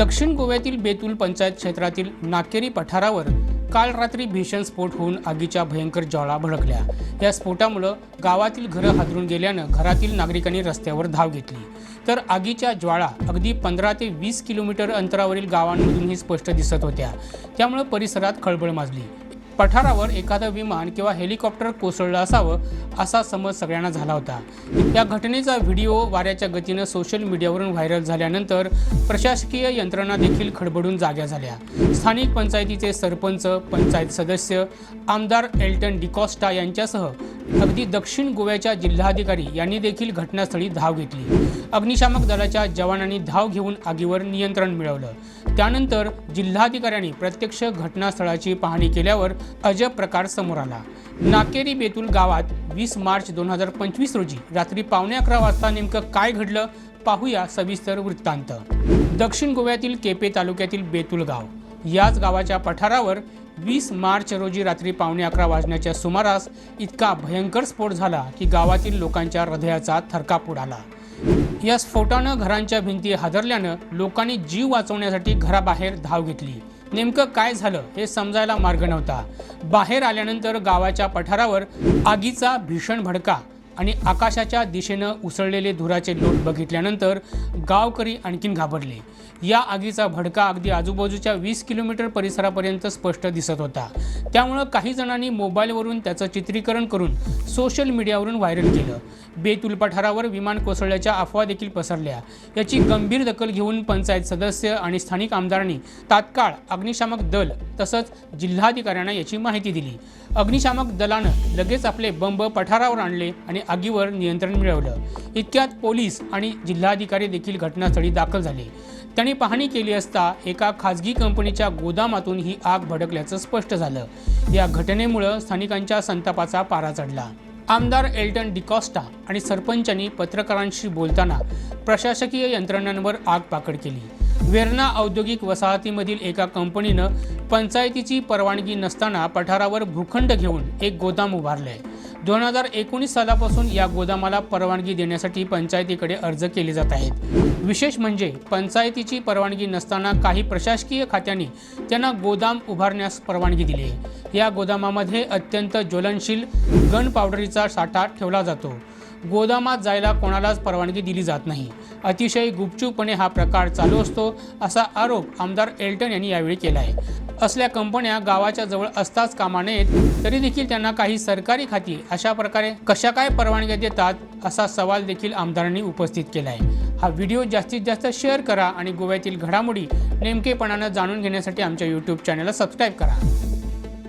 दक्षिण गोव्यातील बेतूल पंचायत क्षेत्रातील नाकेरी पठारावर काल रात्री भीषण स्फोट होऊन आगीच्या भयंकर ज्वाळा भडकल्या. या स्फोटामुळं गावातील घरं हादरून गेल्यानं घरातील नागरिकांनी रस्त्यावर धाव घेतली. तर आगीच्या ज्वाळा अगदी पंधरा ते वीस किलोमीटर अंतरावरील गावांमधूनही स्पष्ट दिसत होत्या. त्यामुळं परिसरात खळबळ माजली. पठारावर एखादं विमान किंवा हेलिकॉप्टर कोसळलं असावं असा समज सगळ्यांना झाला होता. या घटनेचा व्हिडिओ वाऱ्याच्या गतीनं सोशल मीडियावरून व्हायरल झाल्यानंतर प्रशासकीय यंत्रणा देखील खडबडून जाग्या झाल्या. स्थानिक पंचायतीचे सरपंच पंचायत सदस्य आमदार एल्टन डिकॉस्टा यांच्यासह अगदी दक्षिण गोव्याच्या जिल्हाधिकारी यांनी देखील घटनास्थळी धाव घेतली. अग्निशामक दलाच्या जवानांनी धाव घेऊन आगीवर नियंत्रण मिळवलं. त्यानंतर जिल्हाधिकाऱ्यांनी प्रत्यक्ष घटनास्थळाची पाहणी केल्यावर अजब प्रकार समोर आला. नाकेरी बेतुल गावात वीस मार्च दोन हजार पंचवीस रोजी रात्री पावणे अकरा वाजता नेमकं काय घडलं पाहूया सविस्तर वृत्तांत. दक्षिण गोव्यातील केपे तालुक्यातील बेतूल गाव. याच गावाच्या पठारावर वीस मार्च रोजी रात्री पावणे अकरा वाजण्याच्या सुमारास इतका भयंकर स्फोट झाला की गावातील लोकांच्या हृदयाचा थरकाप उडाला. या स्फोटानं घरांच्या भिंती हादरल्यानं लोकांनी जीव वाचवण्यासाठी घराबाहेर धाव घेतली. नेमकं काय झालं हे समजायला मार्ग नव्हता. बाहेर आल्यानंतर गावाच्या पठारावर आगीचा भीषण भडका आणि आकाशाच्या दिशेनं उसळलेले धुराचे लोट बघितल्यानंतर गावकरी आणखीन घाबरले. या आगीचा भडका अगदी आजूबाजूच्या वीस किलोमीटर परिसरापर्यंत स्पष्ट दिसत होता. त्यामुळं काही जणांनी मोबाईलवरून त्याचं चित्रीकरण करून सोशल मीडियावरून व्हायरल केलं. बेतुल पठारावर विमान कोसळल्याच्या अफवा देखील पसरल्या. याची गंभीर दखल घेऊन पंचायत सदस्य आणि स्थानिक आमदारांनी तात्काळ अग्निशामक दल तसंच जिल्हाधिकाऱ्यांना याची माहिती दिली. अग्निशामक दलानं लगेच आपले बंब पठारावर आणले आणि आगीवर नियंत्रण मिळवलं. इतक्यात पोलीस आणि जिल्हाधिकारी देखील घटनास्थळी दाखल झाले. त्यांनी पाहणी केली असता एका खाजगी कंपनीच्या गोदामातून ही आग भडकल्याचं स्पष्ट झालं. या घटनेमुळं स्थानिकांच्या संतापाचा पारा चढला. आमदार एल्टन डिकॉस्टा आणि सरपंचांनी पत्रकारांशी बोलताना प्रशासकीय यंत्रणांवर आग पाकड केली. वेर्ना औद्योगिक वसाहतीमधील एका कंपनीनं पंचायतीची परवानगी नसताना पठारावर भूखंड घेऊन एक गोदाम उभारलंय. दोन हजार एकोणीस सालापासून या गोदामाला परवानगी देण्यासाठी पंचायतीकडे अर्ज केले जात आहेत. विशेष म्हणजे पंचायतीची परवानगी नसताना काही प्रशासकीय खात्यांनी त्यांना गोदाम उभारण्यास परवानगी दिली आहे. या गोदामामध्ये अत्यंत ज्वलनशील गन पावडरीचा साठा ठेवला जातो. गोदामात जायला कोणालाच परवानगी दिली जात नाही. अतिशय गुपचूपपणे हा प्रकार चालू असतो असा आरोप आमदार एल्टन यांनी यावेळी केला आहे असल्या कंपन्या गावाच्या जवळ असताच कामा नयेत तरी देखील त्यांना काही सरकारी खाती अशा प्रकारे कशा काय परवानग्या देतात असा सवाल देखील आमदारांनी उपस्थित केला आहे हा व्हिडिओ जास्तीत जास्त शेअर करा आणि गोव्यातील घडामोडी नेमकेपणानं जाणून घेण्यासाठी आमच्या यूट्यूब चॅनलला सबस्क्राईब करा.